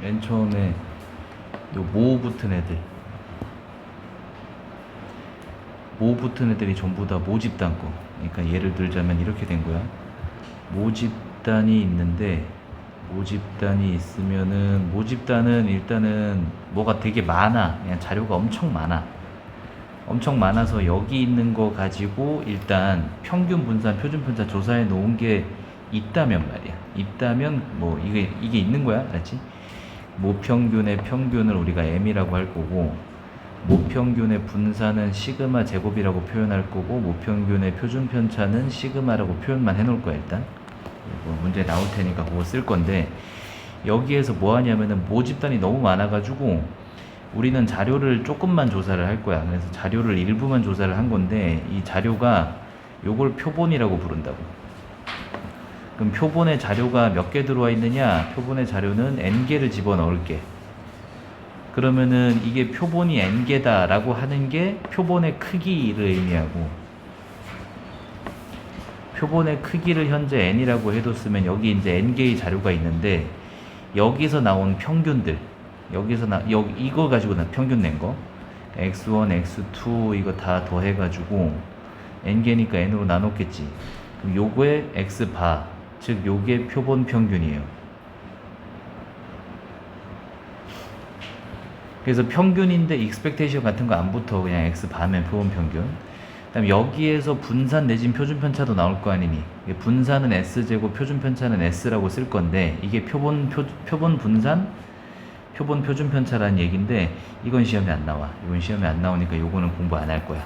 맨 처음에 요모 붙은 애들. 모 붙은 애들이 전부 다 모집단 거. 그러니까 예를 들자면 이렇게 된 거야. 모집단이 있는데 모집단이 있으면은 모집단은 일단은 뭐가 되게 많아. 그냥 자료가 엄청 많아. 엄청 많아서 여기 있는 거 가지고 일단 평균 분산 표준 편차 조사해 놓은 게 있다면 말이야. 있다면 뭐 이게 이게 있는 거야 알았지 모평균의 평균을 우리가 m이라고 할 거고 모평균의 분산은 시그마 제곱이라고 표현할 거고 모평균의 표준 편차는 시그마라고 표현만 해놓을 거야 일단. 뭐 문제 나올 테니까 그거 쓸 건데 여기에서 뭐 하냐면은 모집단이 너무 많아가지고 우리는 자료를 조금만 조사를 할 거야. 그래서 자료를 일부만 조사를 한 건데 이 자료가 요걸 표본이라고 부른다고 그럼 표본에 자료가 몇 개 들어와 있느냐? 표본의 자료는 n개를 집어넣을게. 그러면은 이게 표본이 n개다라고 하는 게 표본의 크기를 의미하고 표본의 크기를 현재 n이라고 해뒀으면 여기 이제 n개의 자료가 있는데 여기서 나온 평균들 여기서 나 여기 이거 가지고 나 평균 낸 거. X1, x2 이거 다 더해가지고 n개니까 n으로 나눴겠지. 그럼 요거의 x바 즉 요게 표본 평균이에요. 그래서 평균인데 익스펙테이션 같은 거 안 붙어. 그냥 x 반면 표본 평균. 그다음 여기에서 분산 내진 표준 편차도 나올 거 아니니. 분산은 s 제곱 표준 편차는 s라고 쓸 건데 이게 표본 표, 표본 분산 표본 표준 편차라는 얘기인데 이건 시험에 안 나와. 이건 시험에 안 나오니까 요거는 공부 안 할 거야.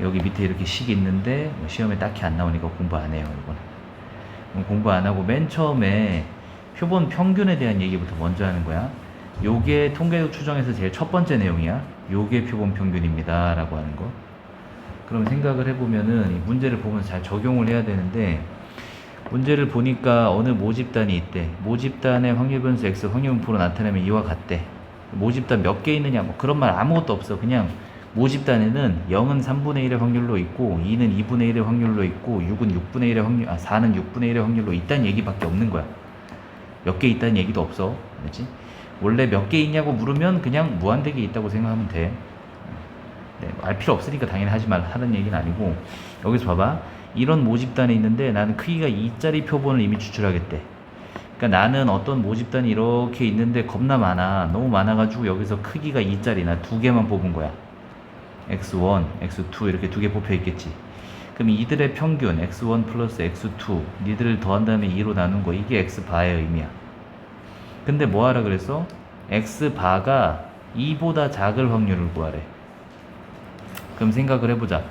여기 밑에 이렇게 식이 있는데 뭐 시험에 딱히 안 나오니까 공부 안 해요 이거는 공부 안 하고 맨 처음에 표본 평균에 대한 얘기부터 먼저 하는 거야. 요게 통계적 추정에서 제일 첫 번째 내용이야. 요게 표본 평균입니다. 라고 하는 거. 그럼 생각을 해보면은 이 문제를 보면서 잘 적용을 해야 되는데 문제를 보니까 어느 모집단이 있대. 모집단의 확률 변수 x 확률 분포로 나타내면 이와 같대. 모집단 몇 개 있느냐 뭐 그런 말 아무것도 없어. 그냥 모집단에는 0은 3분의 1의 확률로 있고 2는 2분의 1의 확률로 있고 6은 6분의 1의 확률 아 4는 6분의 1의 확률로 있다는 얘기밖에 없는 거야. 몇 개 있다는 얘기도 없어. 그렇지? 원래 몇 개 있냐고 물으면 그냥 무한대게 있다고 생각하면 돼. 네, 알 필요 없으니까 당연히 하지 말 하는 얘기는 아니고. 여기서 봐봐. 이런 모집단이 있는데 나는 크기가 2짜리 표본을 이미 추출하겠대. 그러니까 나는 어떤 모집단이 이렇게 있는데 겁나 많아. 너무 많아가지고 여기서 크기가 2짜리 나 두 개만 뽑은 거야 x1, x2 이렇게 두 개 뽑혀 있겠지 그럼 이들의 평균 x1 플러스 x2 니들을 더한 다음에 2로 나눈 거 이게 x바의 의미야 근데 뭐 하라 그랬어? x바가 2보다 작을 확률을 구하래 그럼 생각을 해보자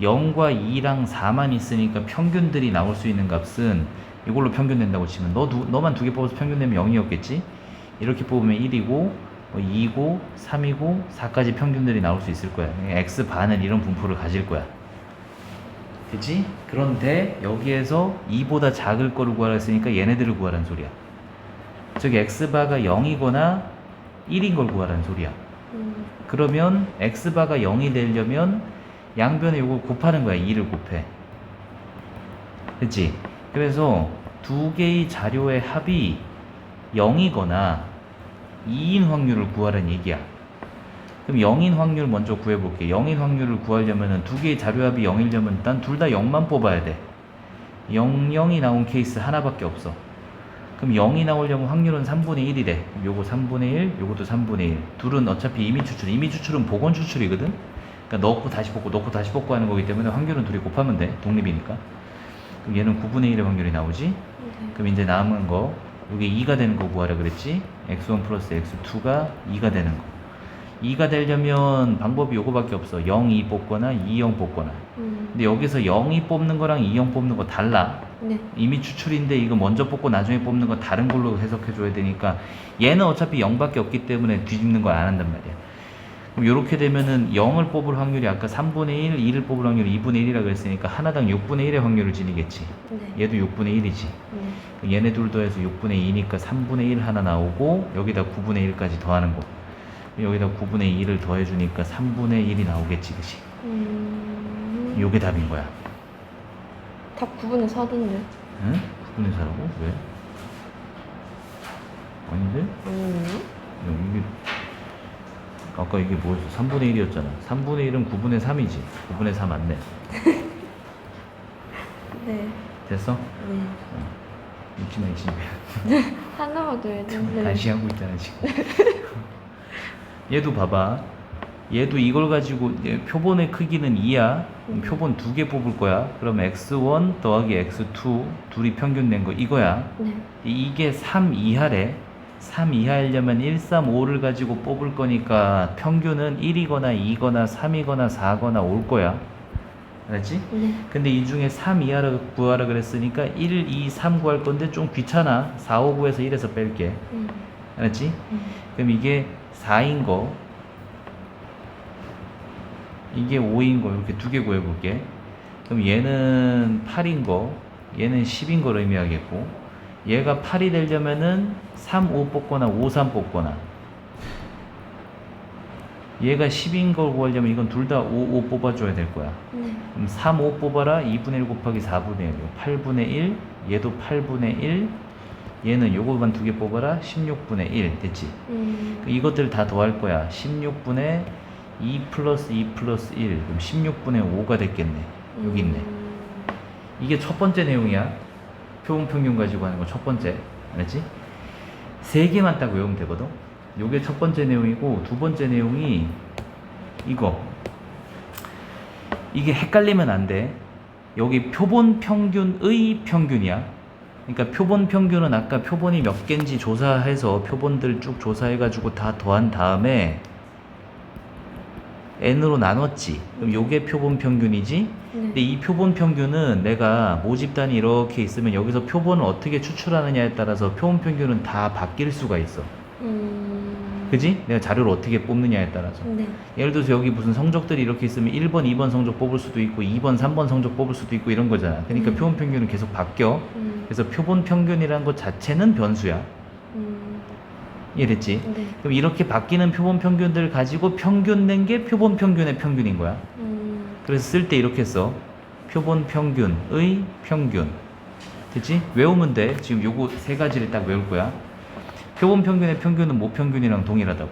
0과 2랑 4만 있으니까 평균들이 나올 수 있는 값은 이걸로 평균 낸다고 치면 너 두, 너만 두 개 뽑아서 평균 내면 0이었겠지? 이렇게 뽑으면 1이고 뭐 2고 3이고 4까지 평균들이 나올 수 있을 거야. x 반은 이런 분포를 가질 거야. 그치? 그런데 여기에서 2보다 작을 거를 구하라 했으니까 얘네들을 구하라는 소리야. 즉 x바가 0이거나 1인 걸 구하라는 소리야. 음, 그러면 x바가 0이 되려면 양변에 이걸 곱하는 거야. 2를 곱해. 그치? 그래서 두 개의 자료의 합이 0이거나 2인 확률을 구하라는 얘기야 그럼 0인 확률 먼저 구해볼게 0인 확률을 구하려면 두 개의 자료 합이 0이려면 난둘다 0만 뽑아야 돼 0, 0이 나온 케이스 하나밖에 없어 그럼 0이 나오려면 확률은 3분의 1이 래. 요거 3분의 1, 요것도 3분의 1. 둘은 어차피 이미 추출. 이미 추출은 복원 추출이거든. 그러니까 넣고 다시 뽑고 넣고 다시 뽑고 하는 거기 때문에 확률은 둘이 곱하면 돼. 독립이니까. 그럼 얘는 9분의 1의 확률이 나오지. 네. 그럼 이제 남은 거 요게 2가 되는 거 구하라 그랬지. x1 플러스 x2가 2가 되는 거. 2가 되려면 방법이 요거밖에 없어. 0, 2 뽑거나 2, 0 뽑거나. 음, 근데 여기서 0, 2 뽑는 거랑 2, 0 뽑는 거 달라. 네. 이미 추출인데 이거 먼저 뽑고 나중에 뽑는 거 다른 걸로 해석해 줘야 되니까 얘는 어차피 0밖에 없기 때문에 뒤집는 걸 안 한단 말이야. 그럼 이렇게 되면은 0을 뽑을 확률이 아까 3분의 1, 2를 뽑을 확률이 2분의 1이라고 했으니까 하나당 6분의 1의 확률을 지니겠지. 네. 얘도 6분의 1이지. 네. 얘네 둘 더해서 6분의 2니까 3분의 1 하나 나오고 여기다 9분의 1까지 더하는 거. 여기다 9분의 2를 더해주니까 3분의 1이 나오겠지, 그치? 음, 요게 답인 거야. 답 9분의 4던데. 응? 9분의 4라고? 왜? 아닌데? 음. 아까 이게 뭐였어? 3분의 1이었잖아. 3분의 1은 9분의 3이지. 9분의 4 맞네. 네. 됐어? 네. 잊지마 잊지마. 하나만 더 되는데. 다시 하고 있잖아 지금. 얘도 봐봐. 얘도 이걸 가지고 얘 표본의 크기는 2야. 그럼 음. 표본 두 개 뽑을 거야. 그럼 x1 더하기 x2 둘이 평균 낸거 이거야. 네. 이게 3 이하래. 3 이하이려면 1, 3, 5를 가지고 뽑을 거니까 평균은 1이거나 2거나 3이거나 4거나 올 거야. 알았지? 네. 근데 이 중에 3 이하를 구하라 그랬으니까 1, 2, 3 구할 건데 좀 귀찮아. 4, 5 구해서 1에서 뺄게. 음. 알았지? 음. 그럼 이게 4인 거, 이게 5인 거 이렇게 두 개 구해 볼게. 그럼 얘는 8인 거, 얘는 10인 걸 의미하겠고, 얘가 8이 되려면은 3, 5 뽑거나 5, 3 뽑거나, 얘가 10인 걸 구하려면 이건 둘 다 5, 5 뽑아줘야 될 거야. 네. 그럼 3, 5 뽑아라. 2분의 1 곱하기 4분의 1 8분의 1 얘도 8분의 1 얘는 요거만 두 개 뽑아라. 16분의 1 됐지? 음. 그 이것들 다 더할 거야. 16분의 2 플러스 2 플러스 1 그럼 16분의 5가 됐겠네. 여기 있네. 음. 이게 첫 번째 내용이야 표본 평균 가지고 하는 거 첫 번째 알았지? 세 개만 딱 외우면 되거든 요게 첫 번째 내용이고 두 번째 내용이 이거 이게 헷갈리면 안 돼. 여기 표본 평균의 평균이야. 그러니까 표본 평균은 아까 표본이 몇 개인지 조사해서 표본들 쭉 조사해가지고 다 더한 다음에 n으로 나눴지. 그럼 요게 표본 평균이지. 근데 네. 이 표본 평균은 내가 모집단이 이렇게 있으면 여기서 표본을 어떻게 추출하느냐에 따라서 표본 평균은 다 바뀔 수가 있어. 음. 그지? 내가 자료를 어떻게 뽑느냐에 따라서. 네. 예를 들어서 여기 무슨 성적들이 이렇게 있으면 1번, 2번 성적 뽑을 수도 있고 2번, 3번 성적 뽑을 수도 있고 이런 거잖아. 그러니까 음. 표본 평균은 계속 바뀌어. 음. 그래서 표본 평균이라는 것 자체는 변수야. 음. 이해됐지? 네. 그럼 이렇게 바뀌는 표본 평균들 가지고 평균 낸 게 표본 평균의 평균인 거야. 음. 그래서 쓸 때 이렇게 써. 표본 평균의 평균. 됐지? 외우면 돼. 지금 요거 세 가지를 딱 외울 거야. 표본 평균의 평균은 모평균이랑 동일하다고.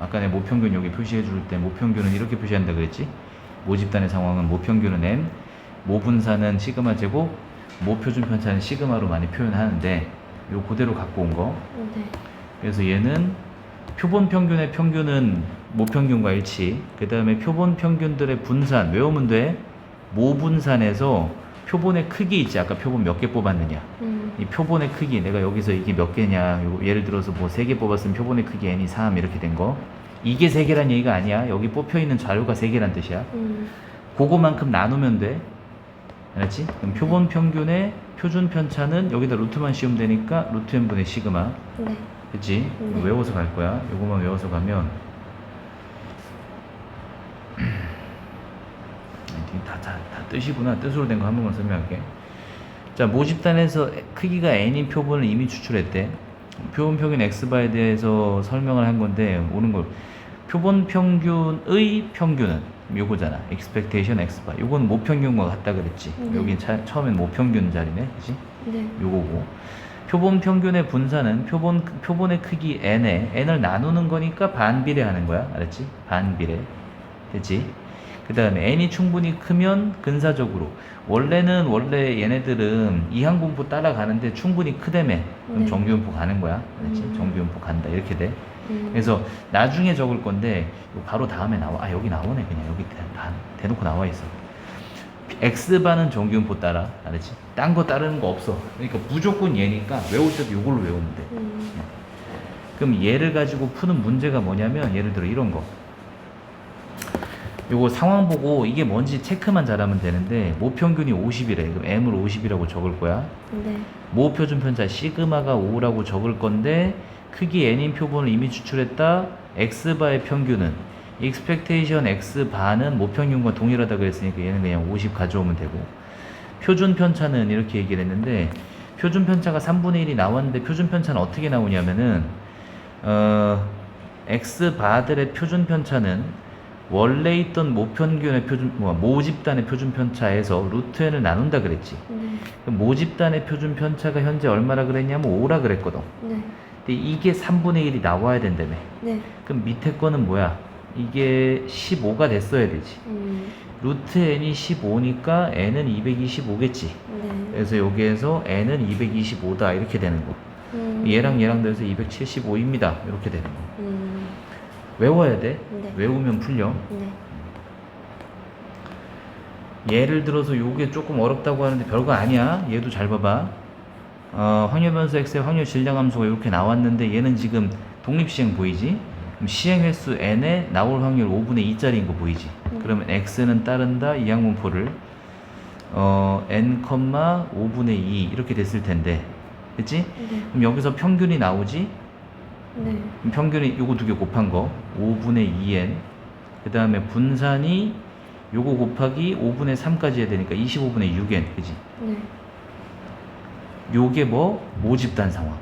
아까 내 모평균 여기 표시해 줄 때 모평균은 이렇게 표시한다 그랬지? 모집단의 상황은 모평균은 n, 모분사는 시그마 제곱, 모표준 편차는 시그마로 많이 표현하는데 요 그대로 갖고 온 거. 네. 그래서 얘는 표본 평균의 평균은 모평균과 일치. 그 다음에 표본 평균들의 분산 외우면 돼. 모분산에서 표본의 크기 있지. 아까 표본 몇 개 뽑았느냐. 음. 이 표본의 크기 내가 여기서 이게 몇 개냐. 요거 예를 들어서 뭐 세 개 뽑았으면 표본의 크기 n이 3 이렇게 된 거. 이게 세 개란 얘기가 아니야. 여기 뽑혀 있는 자료가 세 개란 뜻이야. 음. 그거만큼 나누면 돼. 알았지? 그럼 표본 평균의 표준 편차는 여기다 루트만 씌우면 되니까 루트 n분의 시그마. 네. 그치? 네. 외워서 갈 거야. 요거만 외워서 가면 다, 다, 다 뜻이구나. 뜻으로 된 거 한 번만 설명할게. 자, 모집단에서 크기가 n인 표본을 이미 추출했대. 표본 평균 x바에 대해서 설명을 한 건데 오는 걸 표본 평균의 평균은 요거잖아. expectation x바. 요건 모평균과 같다 그랬지. 네. 여기 차, 처음엔 모평균 자리네. 그치? 네. 요거고 표본 평균의 분산은 표본 표본의 크기 n에 n을 나누는 거니까 반비례 하는 거야. 알았지? 반비례. 됐지? 그 다음에 n이 충분히 크면 근사적으로. 원래는 원래 얘네들은 이항분포 따라가는데 충분히 크다며 그럼 네. 정규분포 가는 거야. 알았지? 음. 정규분포 간다. 이렇게 돼. 음. 그래서 나중에 적을 건데 바로 다음에 나와. 아 여기 나오네. 그냥 여기 대, 다 대놓고 나와 있어 X반은 정규분포 따라. 알았지? 딴 거 따르는 거 없어. 그러니까 무조건 얘니까 외울 때도 이걸로 외우면 돼. 음. 그럼 얘를 가지고 푸는 문제가 뭐냐면 예를 들어 이런 거. 요거 상황 보고 이게 뭔지 체크만 잘하면 되는데 모평균이 50이래. 그럼 M을 50이라고 적을 거야. 네. 모표준 편차 시그마가 5라고 적을 건데 크기 n인 표본을 이미 추출했다. X바의 평균은 expectation x바는 모평균과 동일하다 그랬으니까 얘는 그냥 50 가져오면 되고 표준 편차는 이렇게 얘기를 했는데 표준 편차가 3분의 1이 나왔는데 표준 편차는 어떻게 나오냐면은 어 x바들의 표준 편차는 원래 있던 모평균의 표준 뭐 모집단의 표준 편차에서 루트 n을 나눈다 그랬지 네. 모집단의 표준 편차가 현재 얼마라 그랬냐면 5라 그랬거든. 네. 근데 이게 3분의 1이 나와야 된다며. 네. 그럼 밑에 거는 뭐야? 이게 15가 됐어야 되지. 음. 루트 n이 15니까 n은 225겠지. 네. 그래서 여기에서 n은 225다 이렇게 되는 거. 음. 얘랑 얘랑 더해서 275입니다. 이렇게 되는 거. 음. 외워야 돼. 네. 외우면 풀려. 네. 예를 들어서 요게 조금 어렵다고 하는데 별거 아니야. 얘도 잘 봐봐. 어, 확률 변수 x의 확률 질량 함수가 이렇게 나왔는데 얘는 지금 독립 시행 보이지? 시행 횟수 n에 나올 확률 5분의 2짜리인 거 보이지? 음. 그러면 x는 따른다 이 항문포를 어, n, 5분의 2 이렇게 됐을 텐데. 그치? 네. 그럼 여기서 평균이 나오지? 네. 그럼 평균이 요거 두 개 곱한 거 5분의 2n 그 다음에 분산이 요거 곱하기 5분의 3까지 해야 되니까 25분의 6n 그지 네. 요게 뭐 모집단 상황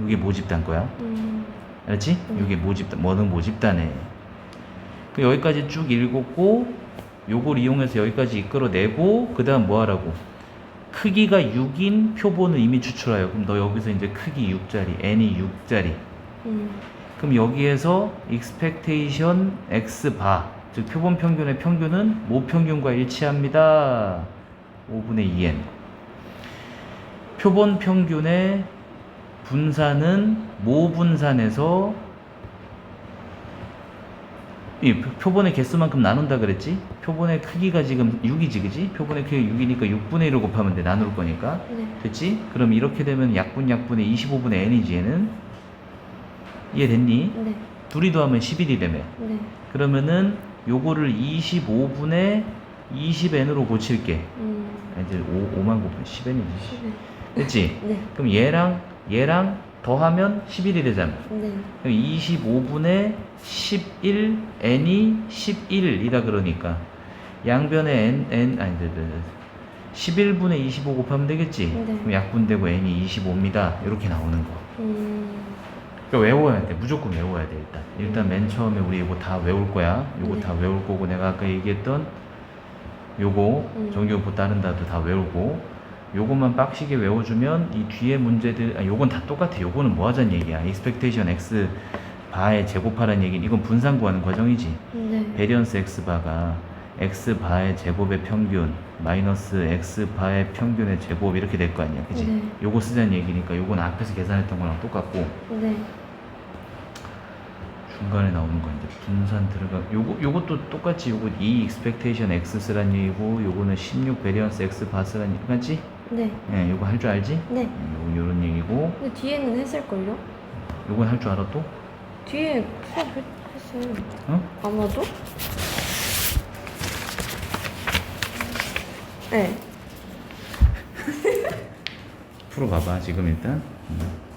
요게 모집단 거야 음. 알았지? 네. 요게 모집단 뭐는 모집단에 그 여기까지 쭉 읽었고 요걸 이용해서 여기까지 이끌어내고 그 다음 뭐 하라고 크기가 6인 표본을 이미 추출하여 그럼 너 여기서 이제 크기 6짜리 n이 6짜리 음. 그럼 여기에서 expectation x 바, 즉 표본 평균의 평균은 모 평균과 일치합니다. 5분의 2n. 표본 평균의 분산은 모 분산에서 이 표- 표본의 개수만큼 나눈다 그랬지? 표본의 크기가 지금 6이지, 그지? 표본의 크기가 6이니까 6분의 1을 곱하면 돼. 나눌 거니까. 네. 됐지? 그럼 이렇게 되면 약분 약분의 25분의 n이지 얘는 이해됐니? 네. 둘이 더하면 11이 되면 네. 그러면은 요거를 25분의 20n으로 고칠게 음. 아, 이제 5, 5만 곱하면 10n이지 네. 됐지? 네. 그럼 얘랑 얘랑 더하면 11이 되잖아 네. 그럼 25분의 11 n이 11이다 그러니까 양변에 n n 아니 네, 네, 네. 11분의 25 곱하면 되겠지? 네. 그럼 약분되고 n이 25입니다. 이렇게 나오는 거. 음. 그러니까 외워야 돼. 무조건 외워야 돼, 일단. 일단 맨 처음에 우리 이거 다 외울 거야. 이거 네. 다 외울 거고 내가 아까 얘기했던 요거 음. 정규요법 따른다도 다 외우고 요것만 빡시게 외워주면 이 뒤에 문제들 아, 요건 다 똑같아. 요거는 뭐 하자는 얘기야. expectation x 바에 제곱하라는 얘기는 이건 분산 구하는 과정이지. 네. 베리언스 x 바가 x 바의 제곱의 평균 마이너스 x 바의 평균의 제곱 이렇게 될 거 아니야, 그지? 네. 요거 쓰자는 얘기니까 요건 앞에서 계산했던 거랑 똑같고 네. 중간에 나오는 건 이제 분산 들어가 요거 요것도 똑같이 요거 이 expectation x 쓰란 얘기고 요거는 16 베리언스 x 바 쓰란 얘기 맞지? 네. 예, 요거 할 줄 알지? 네. 요 요런 얘기고 근데 뒤에는 했을걸요? 요건 할 줄 알아 또? 뒤에 수업 했- 했어요. 어? 아마도? 네. 풀어봐봐 지금 일단 음.